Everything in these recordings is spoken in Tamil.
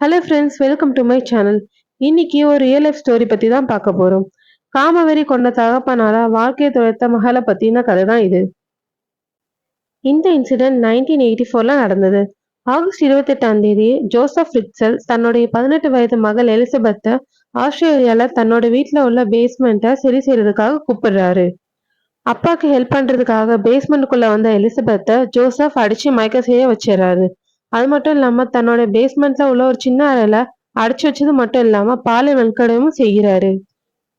Hello friends welcome to my channel இன்னைக்கு ஒரு ரியல் லைஃப் ஸ்டோரி பற்றி தான் பார்க்க போகிறோம் காமவெறி கொண்ட தகப்பனால வாழ்க்கையை துளைத்த மகளை பற்றின கதை தான் இது. இந்த இன்சிடென்ட் நைன்டீன் எயிட்டி ஃபோரில் நடந்தது. ஆகஸ்ட் இருபத்தெட்டாம் தேதி ஜோசப் ரிக்சல் தன்னுடைய பதினெட்டு வயது மகள் எலிசபெத்தை ஆஸ்திரேலியாவில் தன்னோட வீட்டில் உள்ள பேஸ்மெண்ட்டை சரி செய்யறதுக்காக கூப்பிடுறாரு. அப்பாவுக்கு ஹெல்ப் பண்ணுறதுக்காக பேஸ்மெண்ட்டுக்குள்ளே வந்த எலிசபெத்தை ஜோசப் அடித்து மயக்க செய்ய வச்சிடறாரு. அது மட்டும் இல்லாம தன்னோட பேஸ்மெண்ட்ல உள்ள ஒரு சின்ன அறையில அடைச்சு வச்சது மட்டும் இல்லாம பாலை வெண்கடமும் செய்கிறாரு.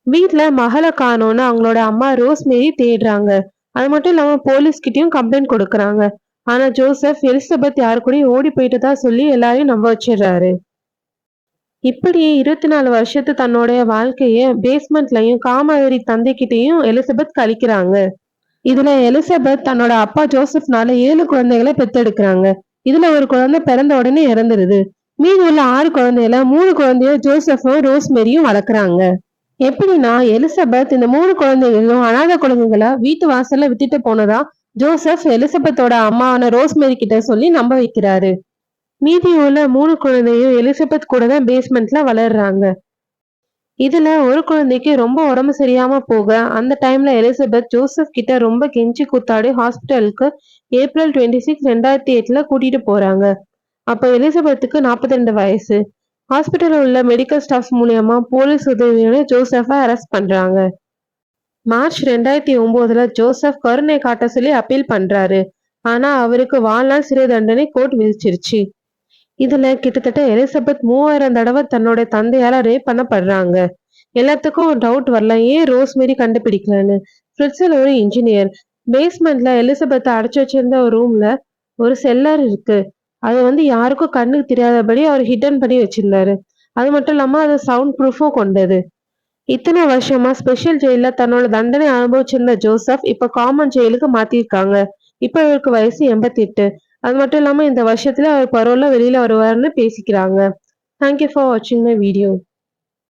வீட்டுல மகளை காணோன்னு அவங்களோட அம்மா ரோஸ் மேரி தேடுறாங்க. அது மட்டும் இல்லாம போலீஸ் கிட்டயும் கம்ப்ளைண்ட் கொடுக்கறாங்க. ஆனா ஜோசப் எலிசபெத் யாரு கூடயும் ஓடி போயிட்டு தான் சொல்லி எல்லாரையும் நம்ப வச்சிடுறாரு. இப்படியே இருபத்தி நாலு வருஷத்து தன்னுடைய வாழ்க்கைய பேஸ்மெண்ட்லயும் காமவெறி தந்தைக்கிட்டையும் எலிசபெத் கழிக்கிறாங்க. இதுல எலிசபெத் தன்னோட அப்பா ஜோசப்னால ஏழு குழந்தைகளை பெத்தெடுக்கிறாங்க இதுல ஒரு குழந்தை பிறந்த உடனே இறந்துருது. மீதி உள்ள ஆறு குழந்தையில மூணு குழந்தைய ஜோசப்பும் ரோஸ்மெரியும் வளர்க்குறாங்க. எப்படின்னா எலிசபெத் இந்த மூணு குழந்தைகளும் அனாத குழந்தைங்கள வீட்டு வாசல்ல விட்டுட்டு போனதா ஜோசப் எலிசபெத்தோட அம்மாவான ரோஸ்மெரி கிட்ட சொல்லி நம்ப வைக்கிறாரு. மீதி உள்ள மூணு குழந்தையும் எலிசபெத் கூட தான் பேஸ்மெண்ட்ல வளர்றாங்க. இதுல ஒரு குழந்தைக்கு ரொம்ப உடம்பு சரியாம போக அந்த டைம்ல எலிசபெத் ஜோசப் கிட்ட ரொம்ப கெஞ்சி கூத்தாடி ஹாஸ்பிட்டலுக்கு ஏப்ரல் டுவெண்ட்டி சிக்ஸ் ரெண்டாயிரத்தி எட்டுல கூட்டிட்டு போறாங்க. அப்ப எலிசபெத்துக்கு நாற்பத்தி ரெண்டு வயசு. ஹாஸ்பிட்டலில் உள்ள மெடிக்கல் ஸ்டாஃப் மூலியமா போலீஸ் உதவியோட ஜோசஃபை அரெஸ்ட் பண்றாங்க. மார்ச் ரெண்டாயிரத்தி ஒன்பதுல ஜோசப் கருணை காட்ட சொல்லி அப்பீல் பண்றாரு. ஆனா அவருக்கு வாழ்நாள் சிறை தண்டனை கோர்ட் விதிச்சிருச்சு. இதுல கிட்டத்தட்ட எலிசபெத் மூவாயிரம் தடவை தன்னோட தந்தையால ரேப் பண்ணப்படுறாங்க. எல்லாத்துக்கும் டவுட் வரல. ஏன் ரோஸ்மெரி கண்டுபிடிக்கலன்னு? ஃப்ரிட்ஸில் ஒரு இன்ஜினியர் பேஸ்மெண்ட்ல எலிசபெத்தை அடைச்சு வச்சிருந்த ஒரு ரூம்ல ஒரு செல்லர் இருக்கு. அது வந்து யாருக்கும் கண்ணுக்கு தெரியாதபடி அவர் ஹிடன் பண்ணி வச்சிருந்தாரு. அது மட்டும் இல்லாம அது சவுண்ட் ப்ரூஃபும் கொண்டது. இத்தனை வருஷமா ஸ்பெஷல் ஜெயில தன்னோட தண்டனை அனுபவிச்சிருந்த ஜோசப் இப்ப காமன் ஜெயிலுக்கு மாத்திருக்காங்க. இப்ப இவருக்கு வயசு எண்பத்தி எட்டு அது மட்டும் இல்லாம இந்த வருஷத்துல அவர் பரவல வெளியில வருவாருன்னு பேசிக்கிறாங்க. தேங்க்யூ ஃபார் வாட்சிங் மை வீடியோ